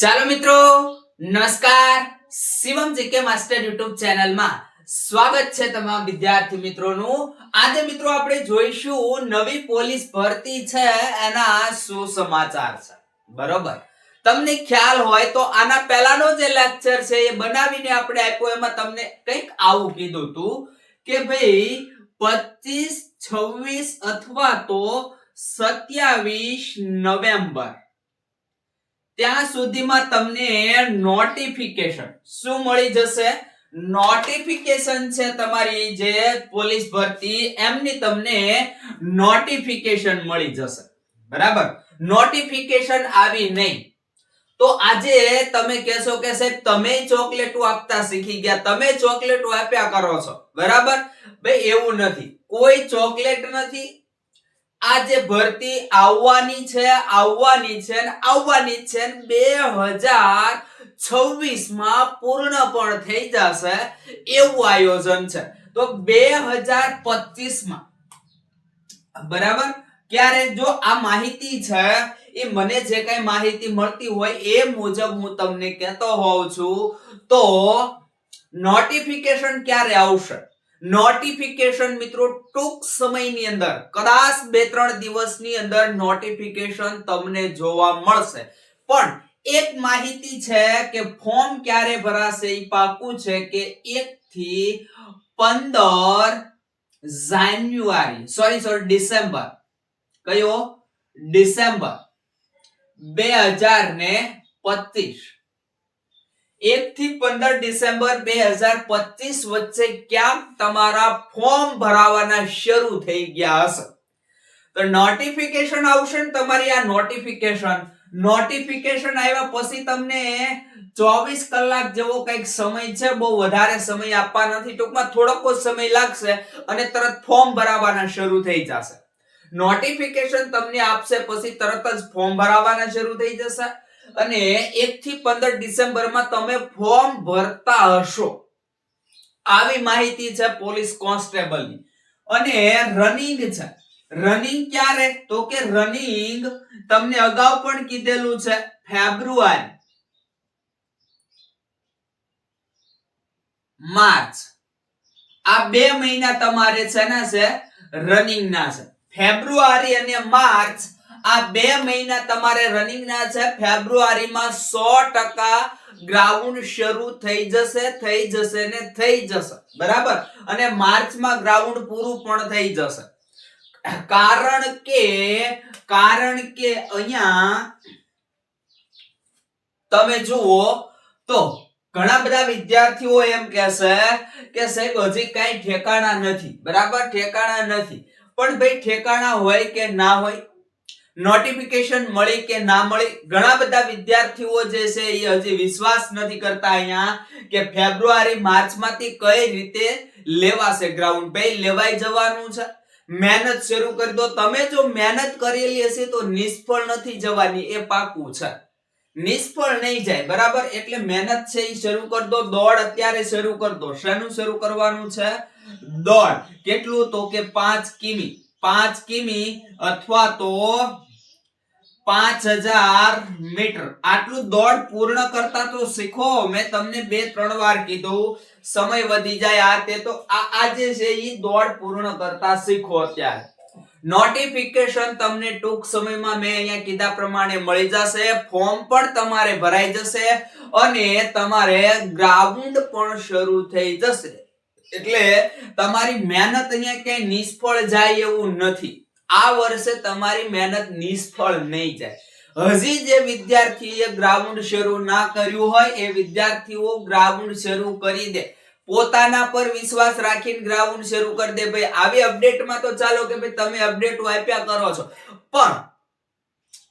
ચાલો મિત્રો, નમસ્કાર. શિવમ જીકે માસ્ટર યુટ્યુબ ચેનલમાં સ્વાગત છે તમામ વિદ્યાર્થી મિત્રોનું. આજે મિત્રો આપણે જોઈશું નવી પોલીસ ભરતી છે, એના શું છે. બરોબર? તમને ખ્યાલ હોય તો આના પહેલાનો જે લેક્ચર છે એ બનાવીને આપણે આપ્યો, એમાં તમને કંઈક આવું કીધું હતું કે ભાઈ પચીસ, છવ્વીસ અથવા તો સત્યાવીસ નવેમ્બર. ત્યાં સુધીમાં તમને નોટિફિકેશન શું મળી જશે? નોટિફિકેશન છે તમારી જે પોલીસ ભરતી, એમની તમને નોટિફિકેશન મળી જશે. બરાબર? નોટિફિકેશન આવી નહીં. તો આજે તમે કહેશો કે સાહેબ, તમે ચોકલેટો આપતા શીખી ગયા. તમે ચોકલેટો આપ્યા કરો છો. બરાબર? ભાઈ, એવું નથી. કોઈ ચોકલેટ નથી આ જે ભરતી આવવાની છે આવવાની છે ને આવવાની છે ને બે હજાર છવ્વીસમાં પૂર્ણ પણ થઈ જશે એવું આયોજન છે. તો બે હજાર પચીસમાં બરાબર? ક્યારે? જો આ માહિતી છે, એ મને જે કઈ માહિતી મળતી હોય એ મુજબ હું તમને કહેતો હોઉં છું, તો નોટિફિકેશન ક્યારે આવશે? નોટિફિકેશન મિત્રો ટૂંક સમયની અંદર, કદાચ બે ત્રણ દિવસની અંદર નોટિફિકેશન તમને જોવા મળશે. પણ એક માહિતી છે કે ફોર્મ ક્યારે ભરાશે એ પાકું છે કે એક થી પંદર જાન્યુઆરી સોરી સોરી ડિસેમ્બર. કયો? ડિસેમ્બર. બે હજાર ને પચીસ. એક થી પંદર ડિસેમ્બર બે હજાર પચીસ વચ્ચે ક્યાંક તમારા ફોર્મ ભરાવાના શરૂ થઈ ગયા હશે. તો નોટિફિકેશન આવશે ને તમારી આ નોટિફિકેશન નોટિફિકેશન આવ્યા પછી તમને ચોવીસ કલાક જેવો કંઈક સમય છે, બહુ વધારે સમય આપવા નથી, ટૂંકમાં થોડોક જ સમય લાગશે અને તરત ફોર્મ ભરાવાના શરૂ થઈ જશે. નોટિફિકેશન તમને આપશે પછી તરત જ ફોર્મ ભરાવાના શરૂ થઈ જશે. અને એક થી પંદર ડિસેમ્બરમાં તમે ફોર્મ ભરતા હશો. આવી માહિતી છે પોલીસ કોન્સ્ટેબલની. અને રનિંગ છે. રનિંગ ક્યારે? તો કે રનિંગ તમને અગાઉ પણ કીધેલું છે ફેબ્રુઆરી. માર્ચ. આ બે મહિના તમારે છે ને છે રનિંગ ના છે. ફેબ્રુઆરી અને માર્ચ આ બે મહિના તમારે રનિંગ ના છે. ફેબ્રુઆરીમાં સો ટકા ગ્રાઉન્ડ શરૂ થઈ જશે થઈ જશે ને થઈ જશે. બરાબર? અને માર્ચમાં ગ્રાઉન્ડ પૂરું પણ થઈ જશે. કારણ કે કારણ કે અહીંયા તમે જુઓ તો ઘણા બધા વિદ્યાર્થીઓ એમ કહેશે કે સાહેબ, હજી કઈ ઠેકાણા નથી. બરાબર? ઠેકાણા નથી. પણ ભાઈ, ઠેકાણા હોય કે ના હોય નોટિફિકેશન મળી કે ના મળી? ઘણા બધા વિદ્યાર્થીઓ જે છે એ હજી વિશ્વાસ નથી કરતા અહીંયા કે ફેબ્રુઆરી, માર્ચમાંથી કઈ રીતે લેવાશે ગ્રાઉન્ડ ભાઈ, લેવાઈ જવાનું છે. મહેનત શરૂ કરી દો. તમે જો મહેનત કરેલી હશે તો નિષ્ફળ નથી જવાની. એ પાકું છે. નિષ્ફળ નહીં જાય, બરાબર? એટલે મહેનત છે એ શરૂ કરી દો. દોડ અત્યારે શરૂ કરી દો. શેનું શરૂ કરવાનું છે? દોડ. કેટલું? તો કે પાંચ કિમી. પાંચ કિમી અથવા તો પાંચ હજાર મીટર. આટલું દોડ પૂર્ણ કરતા તો શીખો. મેં તમને બે ત્રણ વાર કીધું. સમય વધી જાય આ તે તો આ આ છે એ દોડ પૂર્ણ કરતા શીખો અત્યારે. નોટિફિકેશન તમને ટૂંક સમયમાં મેં અહીંયા કીધા પ્રમાણે મળી જશે. ફોર્મ પણ તમારે ભરાઈ જશે અને તમારે ગ્રાઉન્ડ પણ શરૂ થઈ જશે. એટલે તમારી મહેનત અહીંયા ક્યાંય નિષ્ફળ જાય એવું નથી. આ વર્ષે તમારી મહેનત નિષ્ફળ નહીં જાય. હજી જે વિદ્યાર્થીએ ગ્રાઉન્ડ શરૂ ના કર્યું હોય એ વિદ્યાર્થીઓ ગ્રાઉન્ડ શરૂ કરી દે. પોતાના પર વિશ્વાસ રાખીને ગ્રાઉન્ડ શરૂ કરી દે. ભાઈ, આવી અપડેટમાં તો ચાલો કે ભાઈ, તમે અપડેટ આપ્યા કરો છો. પણ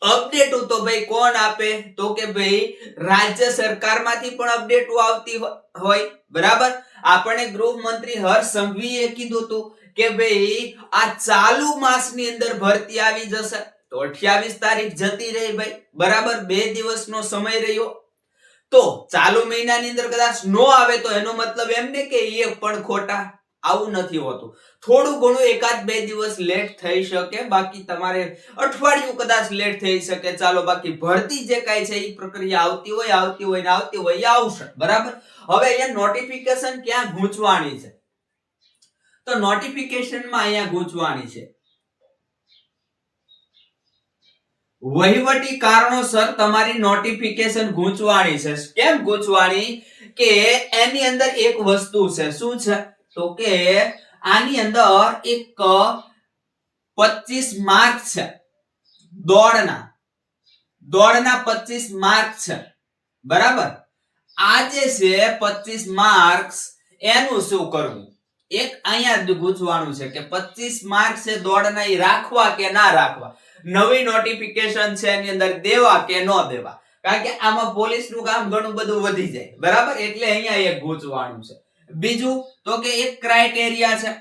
અપડેટ તો ભાઈ કોણ આપે? તો કે ભાઈ રાજ્ય સરકારમાંથી પણ અપડેટ આવતી હોય. બરાબર? આપણે ગૃહમંત્રી હર્ષ સંઘવીએ કીધું હતું કે ભાઈ આ ચાલુ માસની અંદર ભરતી આવી જશે. તો 28 તારીખ જતી રહી ભાઈ. બરાબર? બે દિવસનો સમય રહ્યો. તો ચાલુ મહિનાની અંદર કદાચ નો આવે તો એનો મતલબ એમ ને કે એ પણ ખોટા. આવું નથી હોતું. થોડું ઘણું એકાદ બે દિવસ લેટ થઈ શકે, બાકી તમારે અઠવાડિયું કદાચ લેટ થઈ શકે. ચાલો, બાકી ભરતી જે કાંઈ છે એ પ્રક્રિયા આવતી હોય આવતી હોય ને આવતી હોય એ આવશે. બરાબર? હવે અહીંયા નોટિફિકેશન ક્યાં ગૂંચવાની છે? તો નોટિફિકેશનમાં અહીંયા ગૂંચવાની છે. વહીવટી કારણોસર તમારી નોટિફિકેશન ગૂંચવાની છે. કેમ ગૂંચવાની કે એની અંદર એક વસ્તુ છે. શું છે? તો કે આની અંદર એક પચીસ માર્ક છે. દોડના. દોડના પચીસ માર્ક છે. બરાબર? આ જે છે પચીસ માર્ક્સ. એનું શું કરવું? એક અહીંયા ગૂંચવાનું છે કે પચીસ માર્ક છે દોડના એ રાખવા કે ના રાખવા? નવી નોટિફિકેશન છે એની અંદર દેવા કે ન દેવા? કારણ કે આમાં પોલીસનું કામ ઘણું બધું વધી જાય. બરાબર? એટલે અહીંયા એક ગૂંચવાનું છે. બીજું, તો કે એક ક્રાઇટેરિયા છે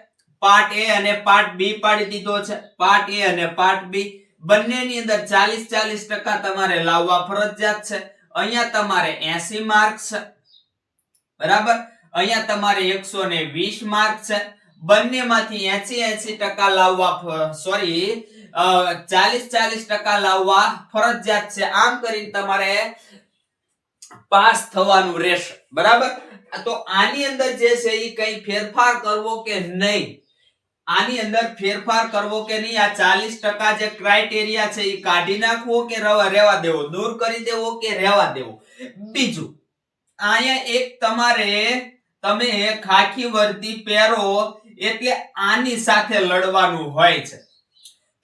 પાર્ટ એ અને પાર્ટ બી પાડી દીધો છે. પાર્ટ એ અને પાર્ટ બી બંનેની અંદર ચાલીસ ચાલીસ ટકા તમારે લાવવા ફરજિયાત છે. અહીંયા તમારે એસી માર્ક છે. બરાબર? અહીંયા તમારે એકસો ને વીસ માર્ક છે. બંનેમાંથી એસી એસી ટકા લાવવા સોરી ચાલીસ ચાલીસ ટકા લાવવા ફરજિયાત છે. આમ કરીને તમારે પાસ થવાનું રહેશે. બરાબર? તો આની અંદર જે છે એ કઈ ફેરફાર કરવો કે નહીં? આની અંદર ફેરફાર કરવો કે નહીં? આ ચાલીસ ટકા જે ક્રાઇટેરિયા છે એ કાઢી નાખવો કે રહેવા દેવો? દૂર કરી દેવો કે રહેવા દેવો? બીજું, અહીંયા એક તમારે, તમે ખાખી વર્દી પહેરો એટલે આની સાથે લડવાનું હોય છે.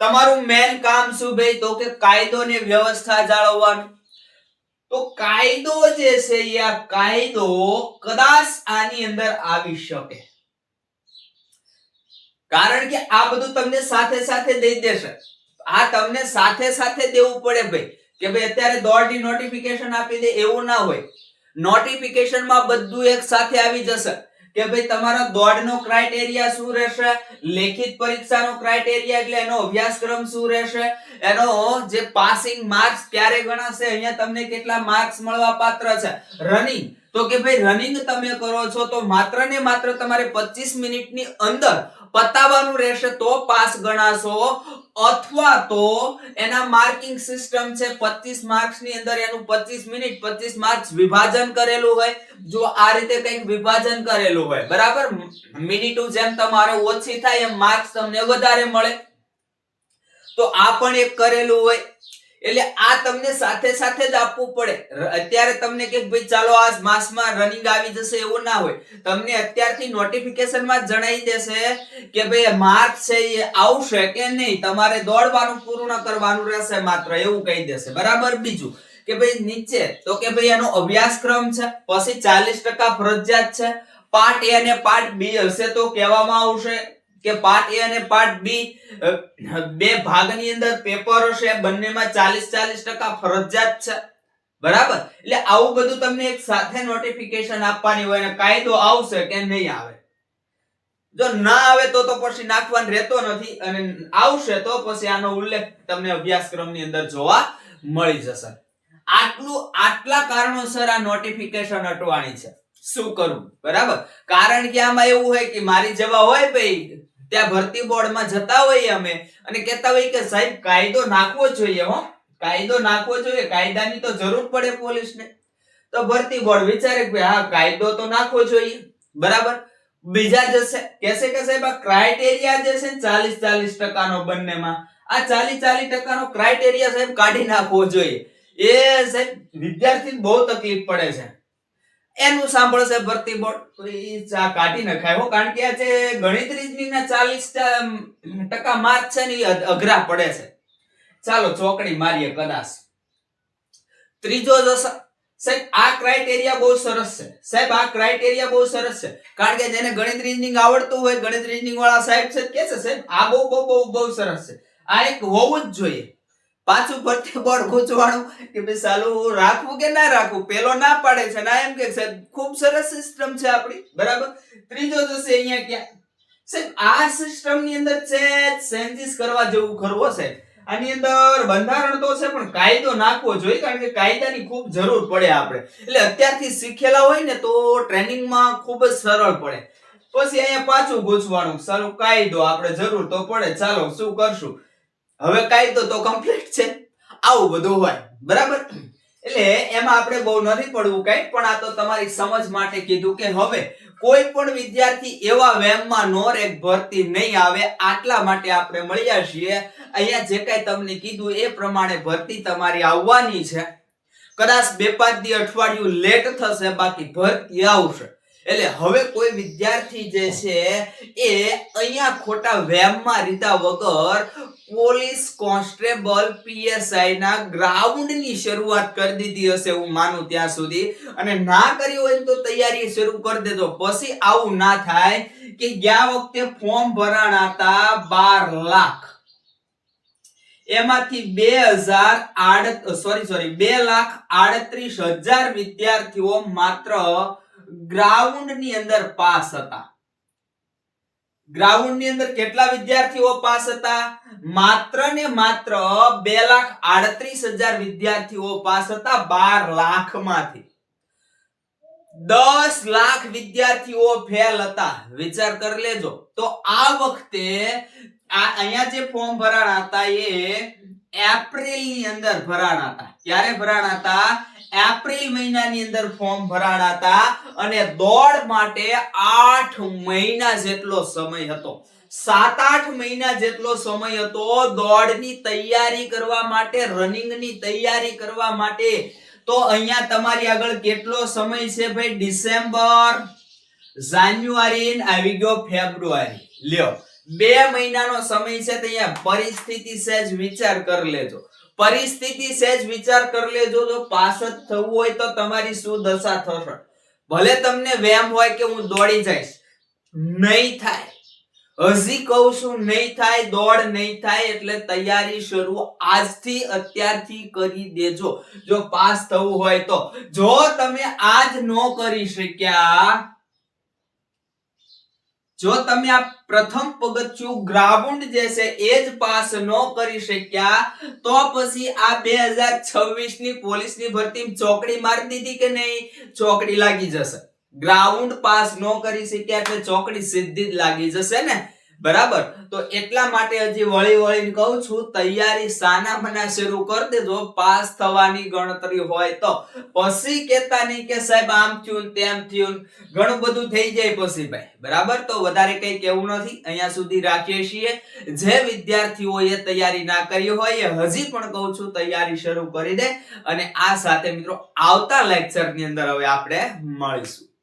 તમારું મેન કામ શું ભાઈ? તો કે કાયદો ને વ્યવસ્થા જાળવવાનું. તો કાયદો જે છે એ કાયદો કદાચ આની અંદર આવી શકે. કારણ કે આ બધું તમને સાથે સાથે દઈ દેશે. આ તમને સાથે સાથે દેવું પડે ભાઈ કે ભાઈ અત્યારે દોડની નોટિફિકેશન આપી દે એવું ના હોય. નોટિફિકેશનમાં બધું એક સાથે આવી જશે. કે ભાઈ તમારા દોડનો ક્રાઇટેરિયા શું રહેશે? લેખિત પરીક્ષાનો ક્રાઇટેરિયા એટલે એનો અભ્યાસક્રમ શું રહેશે? એનો જે પાસિંગ માર્ક્સ ક્યારે ગણાશે? અહીંયા તમને કેટલા માર્ક્સ મળવા પાત્ર છે? રનિંગ તો કે ભાઈ રનિંગ તમે કરો છો તો માત્ર ને માત્ર તમારે 25 મિનિટની અંદર પતાવવાનું રહેશે તો પાસ ગણાશો. અથવા તો એના માર્કિંગ સિસ્ટમ છે 25 માર્ક્સની અંદર એનું 25 મિનિટ 25 માર્ક્સ વિભાજન કરેલું હોય. જો આ રીતે કંઈક વિભાજન કરેલું હોય, બરાબર? મિનિટો જેમ તમારે ઓછી થાય, એમ માર્ક્સ તમને વધારે મળે. તો આ પણ એક કરેલું હોય. એટલે આ તમને સાથે સાથે જ આપવું પડે. અત્યારે તમને કે ભાઈ ચાલો આ માસમાં રનિંગ આવી જશે એવું ના હોય. તમને અત્યારથી નોટિફિકેશનમાં જણાવી દેશે કે ભાઈ માર્ક છે એ આવશે કે નહીં. તમારે દોડવાનું પૂર્ણ કરવાનું રહેશે માત્ર, એવું કહી દેશે. બરાબર? બીજું કે ભાઈ નીચે, તો કે ભાઈ એનો અભ્યાસક્રમ છે, પછી ચાલીસ ટકા ફરજિયાત છે. પાર્ટ એ અને પાર્ટ બી હશે તો કહેવામાં આવશે. કે પાર્ટ એ અને પાર્ટ બી બે ભાગની અંદર પેપરો છે બંનેમાં ચાલીસ ચાલીસ ટકા ફરજિયાત છે. બરાબર? એટલે આવું બધું તમને એક સાથે નોટિફિકેશન આપવાની હોય અને કાયદો આવશે કે નહીં આવે. જો ના આવે તો તો પછી નાખવાનું રહેતો નથી અને આવશે તો પછી આનો ઉલ્લેખ તમને અભ્યાસક્રમની અંદર જોવા મળી જશે. આટલું, આટલા કારણોસર આ નોટિફિકેશન અટવાની છે. શું કરવું બરાબર? કારણ કે આમાં એવું હોય કે મારી જવા હોય ભાઈ ત્યાં ભરતી બોર્ડમાં જતા હોઈએ અમે. અને કહેતા હોઈએ કે સાહેબ, કાયદો નાખવો જોઈએ હો. કાયદો નાખવો જોઈએ. કાયદાની તો જરૂર પડે પોલીસને. તો ભરતી બોર્ડ વિચારે કે હા, કાયદો તો નાખવો જોઈએ. બરાબર? બીજા જશે. કહેશે કે સાહેબ, આ ક્રાઇટેરિયા જે છે ચાલીસ ચાલીસ ટકાનો બંનેમાં. આ ચાલીસ ચાલીસ ટકાનો ક્રાઇટેરિયા સાહેબ કાઢી નાખવો જોઈએ. એ સાહેબ, વિદ્યાર્થીને બહુ તકલીફ પડે છે. એનું સાંભળશે ભરતી બોર્ડ. તો એ ચા કાઢી નખાય કારણ કે આ જે ગણિત રીઝનિંગના ચાલીસ ટકા માર્ક છે ને અઘરા પડે છે. ચાલો ચોકડી મારીએ કદાચ. ત્રીજો સાહેબ, આ ક્રાઇટેરિયા બહુ સરસ છે. સાહેબ, આ ક્રાઇટેરિયા બહુ સરસ છે. કારણ કે જેને ગણિત રીઝનિંગ આવડતું હોય ગણિત રીઝનિંગ વાળા સાહેબ છે કે છે સાહેબ, આ બહુ બહુ બહુ બહુ સરસ છે. આ એક હોવું જ જોઈએ. પાછું ફરતે બોર્ડ ગૂંચવાણું કે ભાઈ સાલું રાખવું કે ના રાખવું પેલો ના પાડે છે. ના, એમ કે સાહેબ, ખૂબ સરસ સિસ્ટમ છે આપણી. બરાબર? ત્રીજો જશે અહીંયા ક્યાં? સાહેબ, આ સિસ્ટમની અંદર છે ચેન્જીસ કરવા જેવું ખરવો છે આની અંદર બંધારણ તો છે, પણ કાયદો નાખવો જોઈએ કારણ કે કાયદાની ખૂબ જરૂર પડે આપણે. એટલે અત્યારથી શીખેલા હોય ને તો ટ્રેનિંગમાં ખૂબ જ સરળ પડે. પછી અહીંયા પાછું ગૂંચવાનું સારું કાયદો આપણે જરૂર તો પડે. ચાલો, શું કરશું? હવે કાયદો તો કમ્પ્લીટ છે. આવું બધું હોય. બરાબર? એટલે એમાં આપણે બહુ નથી પડવું કઈ, પણ આ તો તમારી સમજ માટે કીધું કે હવે કોઈ પણ વિદ્યાર્થી એવા વેમમાં નો રેક ભરતી નહીં આવે, આટલા માટે આપણે મળ્યા છીએ. અહીંયા જે કાંઈ તમને કીધું એ પ્રમાણે ભરતી તમારી આવવાની છે. કદાચ બે પાંચ દી અઠવાડિયું લેટ થશે, બાકી ભરતી આવશે. એટલે હવે કોઈ વિદ્યાર્થી જે છે એ અહીંયા ખોટા વેમમાં રીતા વગર પોલીસ કોન્સ્ટેબલ પીએસઆઈ ના ગ્રાઉન્ડની શરૂઆત કરી દીધી હશે હું માનું ત્યાં સુધી. અને ના કરી હોય તો તૈયારી શરૂ કરી દેજો. પછી આવું ના થાય કે ગયા વખતે ફોર્મ ભરાણા હતા બાર લાખ. એમાંથી બે હજાર આડ સોરી સોરી બે લાખ આડત્રીસ હજાર વિદ્યાર્થીઓ માત્ર ગ્રાઉન્ડની અંદર પાસ હતા. ગ્રાઉન્ડની અંદર કેટલા વિદ્યાર્થીઓ પાસ હતા? માત્ર ને માત્ર બે લાખ આડત્રીસ હજાર વિદ્યાર્થીઓ પાસ હતા બાર લાખમાંથી દસ લાખ વિદ્યાર્થીઓ ફેલ હતા. વિચાર કરી લેજો. તો આ વખતે આ અહીંયા જે ફોર્મ ભરાણા હતા એ એપ્રિલની અંદર ભરાણા હતા. ક્યારે ભરાણા હતા? એપ્રિલ મહિનાની અંદર ફોર્મ ભરાણા હતા અને દોડ માટે આઠ મહિના જેટલો સમય હતો. સાત આઠ મહિના જેટલો સમય હતો દોડની તૈયારી કરવા માટે, રનિંગની તૈયારી કરવા માટે. તો અહીંયા તમારી આગળ કેટલો સમય છે ભાઈ? ડિસેમ્બર, જાન્યુઆરી આવી ગયો ફેબ્રુઆરી. લ્યો, બે મહિનાનો સમય છે તો અહીંયા પરિસ્થિતિ સહેજ વિચાર કરી લેજો. પરિસ્થિતિ સહેજ વિચાર કરી લેજો. જો પાસ જ થવું હોય તો તમારી શું દશા થશે? ભલે તમને વેમ હોય કે હું દોડી જઈશ, નહીં થાય. હજી કહું છું, નહીં થાય, દોડ નહીં થાય, એટલે તૈયારી શરૂ આજથી, અત્યારથી કરી દેજો. જો પાસ થવું હોય તો. જો તમે આજ નો કરી શક્યા જો તમે આ પ્રથમ પગથિયું ગ્રાઉન્ડ જે છે એ જ પાસ ન કરી શક્યા, તો પછી આ બે હજાર છવ્વીસની પોલીસની ભરતી ચોકડી મારી દીધી કે નહીં? ચોકડી લાગી જશે. ગ્રાઉન્ડ પાસ ન કરી શક્યા એટલે ચોકડી સીધી જ લાગી જશે ને? બરાબર? તો એટલા માટે હજી વળી વળીને કહું છું, તૈયારી સાના મના શરૂ કરી દેજો, પાસ થવાની ગણતરી હોય તો. પછી કેતા નહીં કે સાહેબ, આમ થયું તેમ થયું ઘણું બધું થઈ જાય પછી ભાઈ. બરાબર? તો વધારે કઈ કેવું નથી. અહીંયા સુધી રાખીએ છીએ. જે વિદ્યાર્થીઓએ તૈયારી ના કરી હોય એ હજી પણ કહું છું, તૈયારી શરૂ કરી દે. અને આ સાથે મિત્રો આવતા લેક્ચરની અંદર હવે આપણે મળીશું.